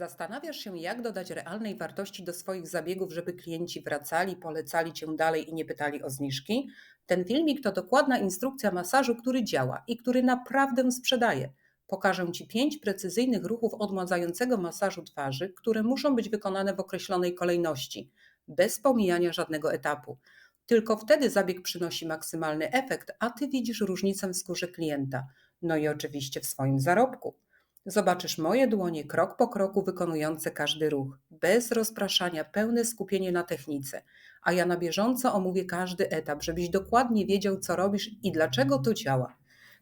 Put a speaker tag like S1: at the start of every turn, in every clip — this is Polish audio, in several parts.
S1: Zastanawiasz się, jak dodać realnej wartości do swoich zabiegów, żeby klienci wracali, polecali cię dalej i nie pytali o zniżki? Ten filmik to dokładna instrukcja masażu, który działa i który naprawdę sprzedaje. Pokażę Ci pięć precyzyjnych ruchów odmładzającego masażu twarzy, które muszą być wykonane w określonej kolejności, bez pomijania żadnego etapu. Tylko wtedy zabieg przynosi maksymalny efekt, a Ty widzisz różnicę w skórze klienta, no i oczywiście w swoim zarobku. Zobaczysz moje dłonie krok po kroku wykonujące każdy ruch, bez rozpraszania, pełne skupienie na technice. A ja na bieżąco omówię każdy etap, żebyś dokładnie wiedział, co robisz i dlaczego to działa.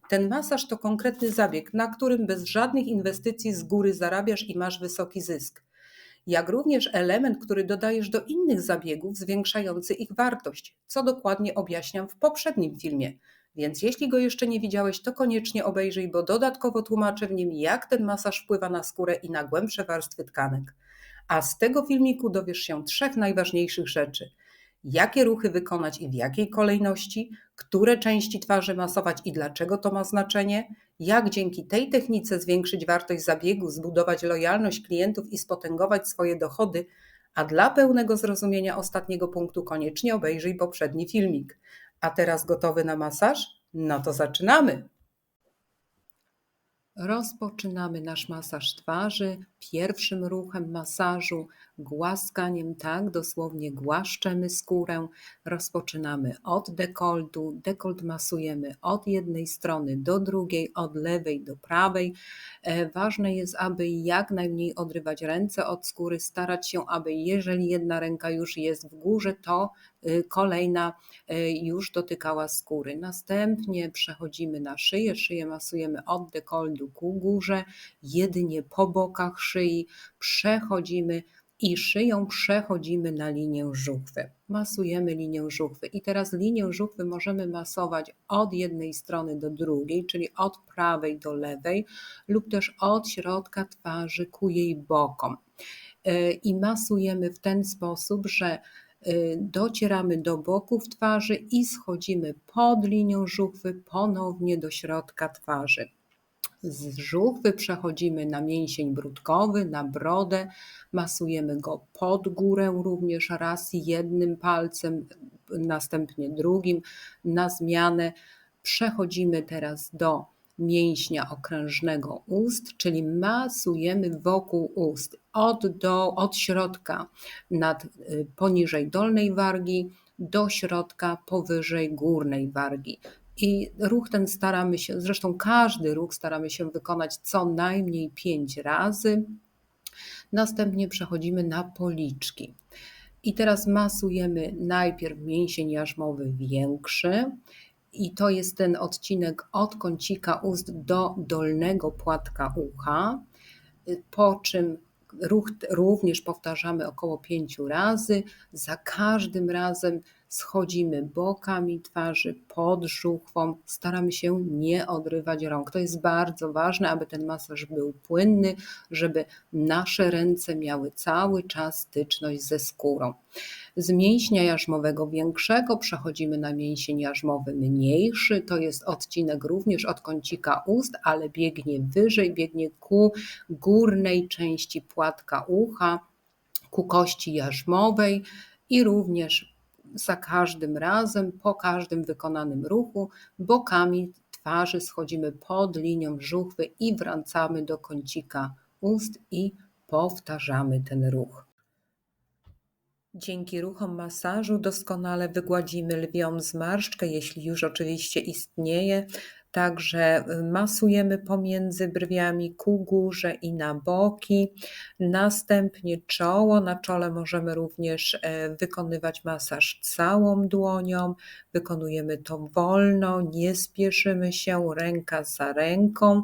S1: Ten masaż to konkretny zabieg, na którym bez żadnych inwestycji z góry zarabiasz i masz wysoki zysk. Jak również element, który dodajesz do innych zabiegów, zwiększający ich wartość, co dokładnie objaśniam w poprzednim filmie. Więc jeśli go jeszcze nie widziałeś, to koniecznie obejrzyj, bo dodatkowo tłumaczę w nim, jak ten masaż wpływa na skórę i na głębsze warstwy tkanek. A z tego filmiku dowiesz się trzech najważniejszych rzeczy. Jakie ruchy wykonać i w jakiej kolejności, które części twarzy masować i dlaczego to ma znaczenie, jak dzięki tej technice zwiększyć wartość zabiegu, zbudować lojalność klientów i spotęgować swoje dochody, a dla pełnego zrozumienia ostatniego punktu koniecznie obejrzyj poprzedni filmik. A teraz gotowy na masaż? No to zaczynamy. Rozpoczynamy nasz masaż twarzy pierwszym ruchem masażu, głaskaniem, tak, dosłownie głaszczemy skórę. Rozpoczynamy od dekoltu, dekolt masujemy od jednej strony do drugiej, od lewej do prawej. E, ważne jest, aby jak najmniej odrywać ręce od skóry, starać się, aby jeżeli jedna ręka już jest w górze, to y, kolejna y, już dotykała skóry. Następnie przechodzimy na szyję, szyję masujemy od dekoltu ku górze, jedynie po bokach szyi, przechodzimy i szyją przechodzimy na linię żuchwy. Masujemy linię żuchwy i teraz linię żuchwy możemy masować od jednej strony do drugiej, czyli od prawej do lewej lub też od środka twarzy ku jej bokom. E, I masujemy w ten sposób, że e, docieramy do boków twarzy i schodzimy pod linią żuchwy ponownie do środka twarzy. Z żuchwy przechodzimy na mięsień brudkowy, na brodę, masujemy go pod górę również raz jednym palcem, następnie drugim na zmianę. Przechodzimy teraz do mięśnia okrężnego ust, czyli masujemy wokół ust od, do, od środka nad, y, poniżej dolnej wargi do środka powyżej górnej wargi. I ruch ten staramy się, zresztą każdy ruch staramy się wykonać co najmniej pięć razy. Następnie przechodzimy na policzki. I teraz masujemy najpierw mięsień jarzmowy większy, i to jest ten odcinek od kącika ust do dolnego płatka ucha, po czym ruch również powtarzamy około pięciu razy. Za każdym razem schodzimy bokami twarzy pod żuchwą, staramy się nie odrywać rąk. To jest bardzo ważne, aby ten masaż był płynny, żeby nasze ręce miały cały czas styczność ze skórą. Z mięśnia jarzmowego większego przechodzimy na mięsień jarzmowy mniejszy. To jest odcinek również od kącika ust, ale biegnie wyżej, biegnie ku górnej części płatka ucha, ku kości jarzmowej i również za każdym razem, po każdym wykonanym ruchu, bokami twarzy schodzimy pod linią żuchwy i wracamy do kącika ust i powtarzamy ten ruch. Dzięki ruchom masażu doskonale wygładzimy lwią zmarszczkę, jeśli już oczywiście istnieje, Także y, masujemy pomiędzy brwiami ku górze i na boki. Następnie czoło. Na czole możemy również e, wykonywać masaż całą dłonią. Wykonujemy to wolno, nie spieszymy się, ręka za ręką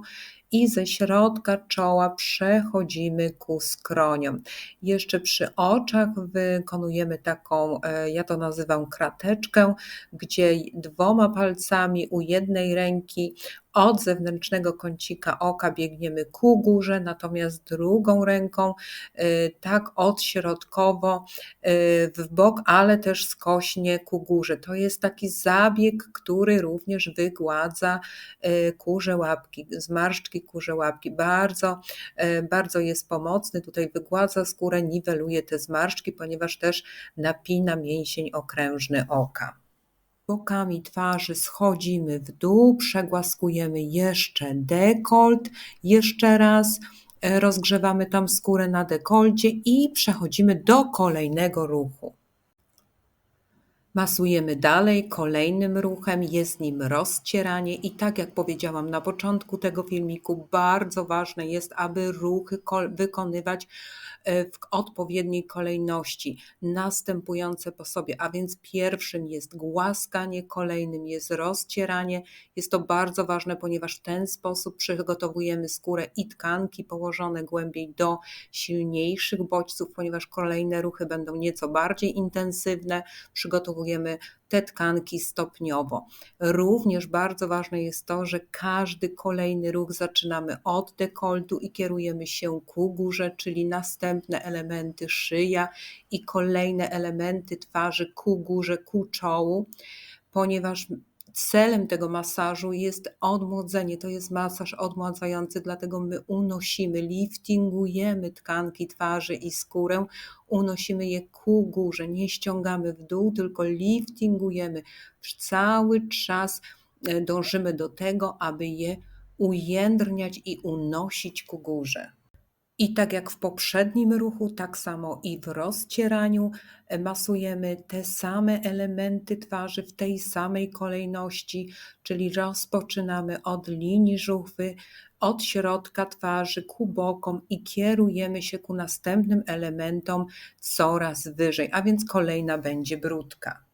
S1: i ze środka czoła przechodzimy ku skroniom. Jeszcze przy oczach wykonujemy taką, e, ja to nazywam krateczkę, gdzie dwoma palcami u jednej ręki od zewnętrznego kącika oka biegniemy ku górze, natomiast drugą ręką y, tak odśrodkowo y, w bok, ale też skośnie ku górze. To jest taki zabieg, który również wygładza y, kurze łapki, zmarszczki kurze łapki. Bardzo, bardzo jest pomocny. Tutaj wygładza skórę, niweluje te zmarszczki, ponieważ też napina mięsień okrężny oka bokami twarzy schodzimy w dół, przegłaskujemy jeszcze dekolt, jeszcze raz e, rozgrzewamy tam skórę na dekolcie i przechodzimy do kolejnego ruchu. Masujemy dalej kolejnym ruchem, jest nim rozcieranie i tak jak powiedziałam na początku tego filmiku, bardzo ważne jest, aby ruchy wykonywać E, w odpowiedniej kolejności, następujące po sobie, a więc pierwszym jest głaskanie, kolejnym jest rozcieranie. Jest to bardzo ważne, ponieważ w ten sposób przygotowujemy skórę i tkanki położone głębiej do silniejszych bodźców, ponieważ kolejne ruchy będą nieco bardziej intensywne. Przygotowujemy te tkanki stopniowo. Również bardzo ważne jest to, że każdy kolejny ruch zaczynamy od dekoltu i kierujemy się ku górze, czyli następne elementy szyja i kolejne elementy twarzy ku górze, ku czołu, ponieważ celem tego masażu jest odmłodzenie. To jest masaż odmładzający, dlatego my unosimy, liftingujemy tkanki twarzy i skórę, unosimy je ku górze, nie ściągamy w dół, tylko liftingujemy. Cały czas e, dążymy do tego, aby je ujędrniać i unosić ku górze. I tak jak w poprzednim ruchu, tak samo i w rozcieraniu e, masujemy te same elementy twarzy w tej samej kolejności, czyli rozpoczynamy od linii żuchwy, od środka twarzy ku bokom i kierujemy się ku następnym elementom coraz wyżej, a więc kolejna będzie brudka.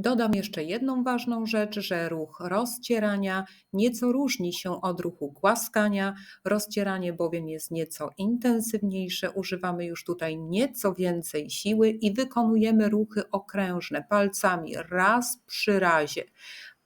S1: Dodam jeszcze jedną ważną rzecz, że ruch rozcierania nieco różni się od ruchu głaskania. Rozcieranie bowiem jest nieco intensywniejsze, używamy już tutaj nieco więcej siły i wykonujemy ruchy okrężne palcami raz przy razie,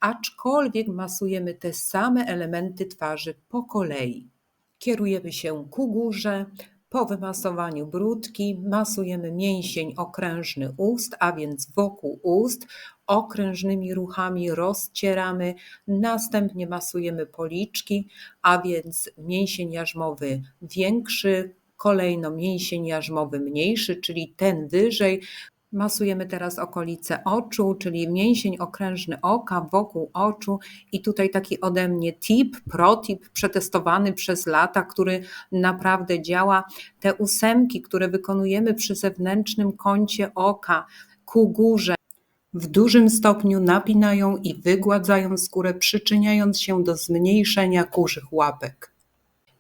S1: aczkolwiek masujemy te same elementy twarzy po kolei. Kierujemy się ku górze, po wymasowaniu brudki masujemy mięsień okrężny ust, a więc wokół ust. Okrężnymi ruchami rozcieramy, następnie masujemy policzki, a więc mięsień jarzmowy większy, kolejno mięsień jarzmowy mniejszy, czyli ten wyżej, Masujemy teraz okolice oczu, czyli mięsień okrężny oka wokół oczu i tutaj taki ode mnie tip, protip przetestowany przez lata, który naprawdę działa. Te ósemki, które wykonujemy przy zewnętrznym kącie oka ku górze, w dużym stopniu napinają i wygładzają skórę, przyczyniając się do zmniejszenia kurzych łapek.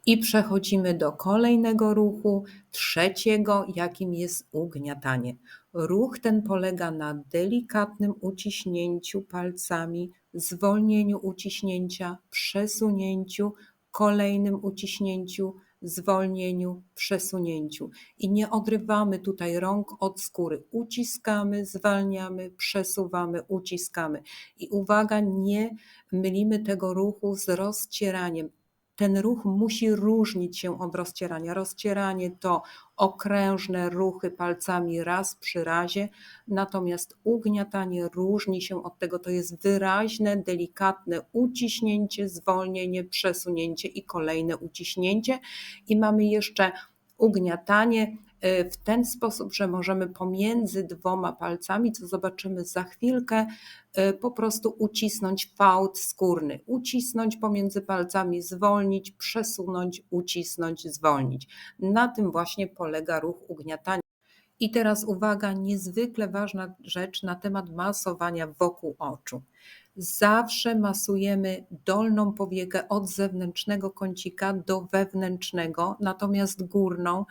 S1: I przechodzimy do kolejnego ruchu, trzeciego, jakim jest ugniatanie. Ruch ten polega na delikatnym uciśnięciu palcami, zwolnieniu uciśnięcia, przesunięciu, kolejnym uciśnięciu, zwolnieniu, przesunięciu. I nie odrywamy tutaj rąk od skóry. Uciskamy, zwalniamy, przesuwamy, uciskamy. I uwaga, nie mylimy tego ruchu z rozcieraniem ten ruch musi różnić się od rozcierania. Rozcieranie to okrężne ruchy palcami raz przy razie, natomiast ugniatanie różni się od tego. To jest wyraźne, delikatne uciśnięcie, zwolnienie, przesunięcie i kolejne uciśnięcie. I mamy jeszcze ugniatanie w ten sposób, że możemy pomiędzy dwoma palcami, co zobaczymy za chwilkę, y, po prostu ucisnąć fałd skórny. Ucisnąć pomiędzy palcami, zwolnić, przesunąć, ucisnąć, zwolnić. Na tym właśnie polega ruch ugniatania. I teraz uwaga, niezwykle ważna rzecz na temat masowania wokół oczu. Zawsze masujemy dolną powiegę od zewnętrznego kącika do wewnętrznego, natomiast górną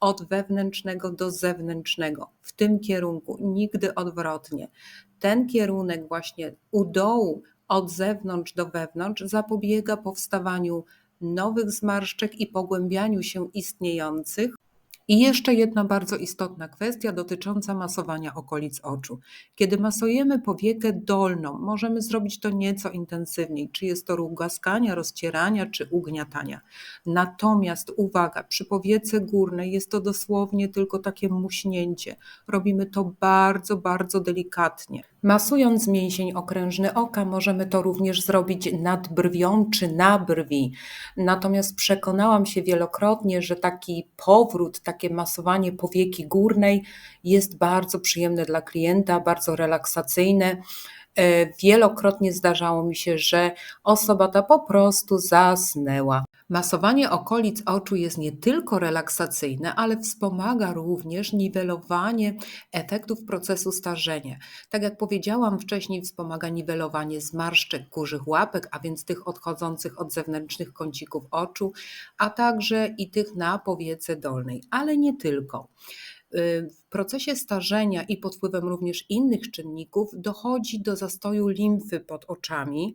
S1: od wewnętrznego do zewnętrznego, w tym kierunku, nigdy odwrotnie. Ten kierunek właśnie u dołu, od zewnątrz do wewnątrz, zapobiega powstawaniu nowych zmarszczek i pogłębianiu się istniejących, I jeszcze jedna bardzo istotna kwestia dotycząca masowania okolic oczu. Kiedy masujemy powiekę dolną, możemy zrobić to nieco intensywniej, czy jest to ruch głaskania, rozcierania, czy ugniatania. Natomiast uwaga, przy powiece górnej jest to dosłownie tylko takie muśnięcie. Robimy to bardzo, bardzo delikatnie. Masując mięsień okrężny oka, możemy to również zrobić nad brwią czy na brwi. Natomiast przekonałam się wielokrotnie, że taki powrót, takie masowanie powieki górnej jest bardzo przyjemne dla klienta, bardzo relaksacyjne. E, wielokrotnie zdarzało mi się, że osoba ta po prostu zasnęła. Masowanie okolic oczu jest nie tylko relaksacyjne, ale wspomaga również niwelowanie efektów procesu starzenia. Tak jak powiedziałam wcześniej, wspomaga niwelowanie zmarszczek kurzych łapek, a więc tych odchodzących od zewnętrznych kącików oczu, a także i tych na powiece dolnej, ale nie tylko. W procesie starzenia i pod wpływem również innych czynników dochodzi do zastoju limfy pod oczami,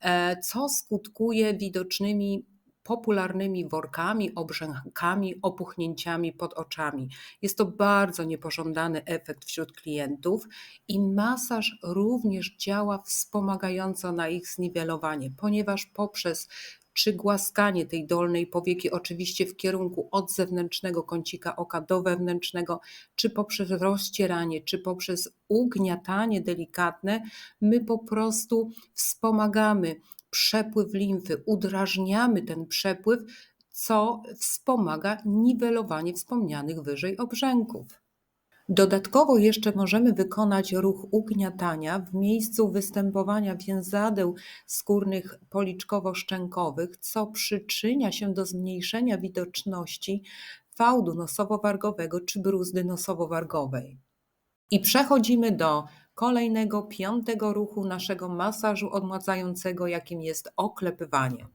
S1: e, co skutkuje widocznymi popularnymi workami, obrzękami, opuchnięciami pod oczami. Jest to bardzo niepożądany efekt wśród klientów i masaż również działa wspomagająco na ich zniwelowanie, ponieważ poprzez czy głaskanie tej dolnej powieki, oczywiście w kierunku od zewnętrznego kącika oka do wewnętrznego, czy poprzez rozcieranie, czy poprzez ugniatanie delikatne, my po prostu wspomagamy przepływ limfy, udrażniamy ten przepływ, co wspomaga niwelowanie wspomnianych wyżej obrzęków. Dodatkowo jeszcze możemy wykonać ruch ugniatania w miejscu występowania więzadeł skórnych policzkowo-szczękowych, co przyczynia się do zmniejszenia widoczności fałdu nosowo-wargowego czy bruzdy nosowo-wargowej. I przechodzimy do kolejnego, piątego ruchu naszego masażu odmładzającego, jakim jest oklepywanie.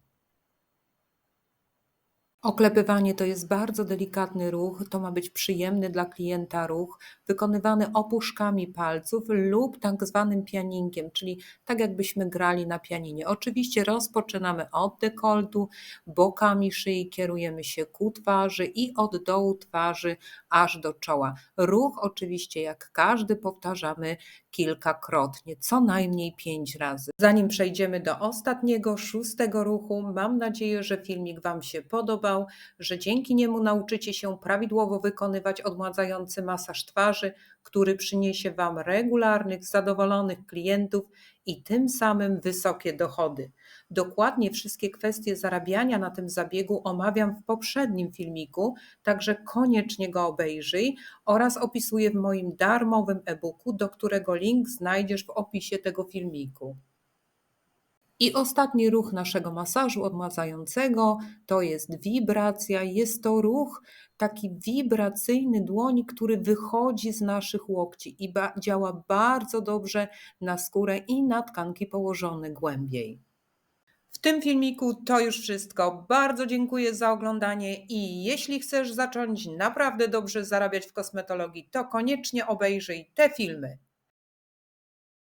S1: Oklepywanie to jest bardzo delikatny ruch, to ma być przyjemny dla klienta ruch, wykonywany opuszkami palców lub tak zwanym pianinkiem, czyli tak jakbyśmy grali na pianinie. Oczywiście rozpoczynamy od dekoltu, bokami szyi kierujemy się ku twarzy i od dołu twarzy aż do czoła. Ruch oczywiście jak każdy powtarzamy kilkakrotnie, co najmniej pięć razy. Zanim przejdziemy do ostatniego, szóstego ruchu, mam nadzieję, że filmik Wam się podobał, że dzięki niemu nauczycie się prawidłowo wykonywać odmładzający masaż twarzy, który przyniesie Wam regularnych, zadowolonych klientów i tym samym wysokie dochody. Dokładnie wszystkie kwestie zarabiania na tym zabiegu omawiam w poprzednim filmiku, także koniecznie go obejrzyj oraz opisuję w moim darmowym e-booku, do którego link znajdziesz w opisie tego filmiku. I ostatni ruch naszego masażu odmładzającego to jest wibracja. Jest to ruch taki wibracyjny dłoni, który wychodzi z naszych łokci i ba działa bardzo dobrze na skórę i na tkanki położone głębiej. W tym filmiku to już wszystko. Bardzo dziękuję za oglądanie i jeśli chcesz zacząć naprawdę dobrze zarabiać w kosmetologii, to koniecznie obejrzyj te filmy.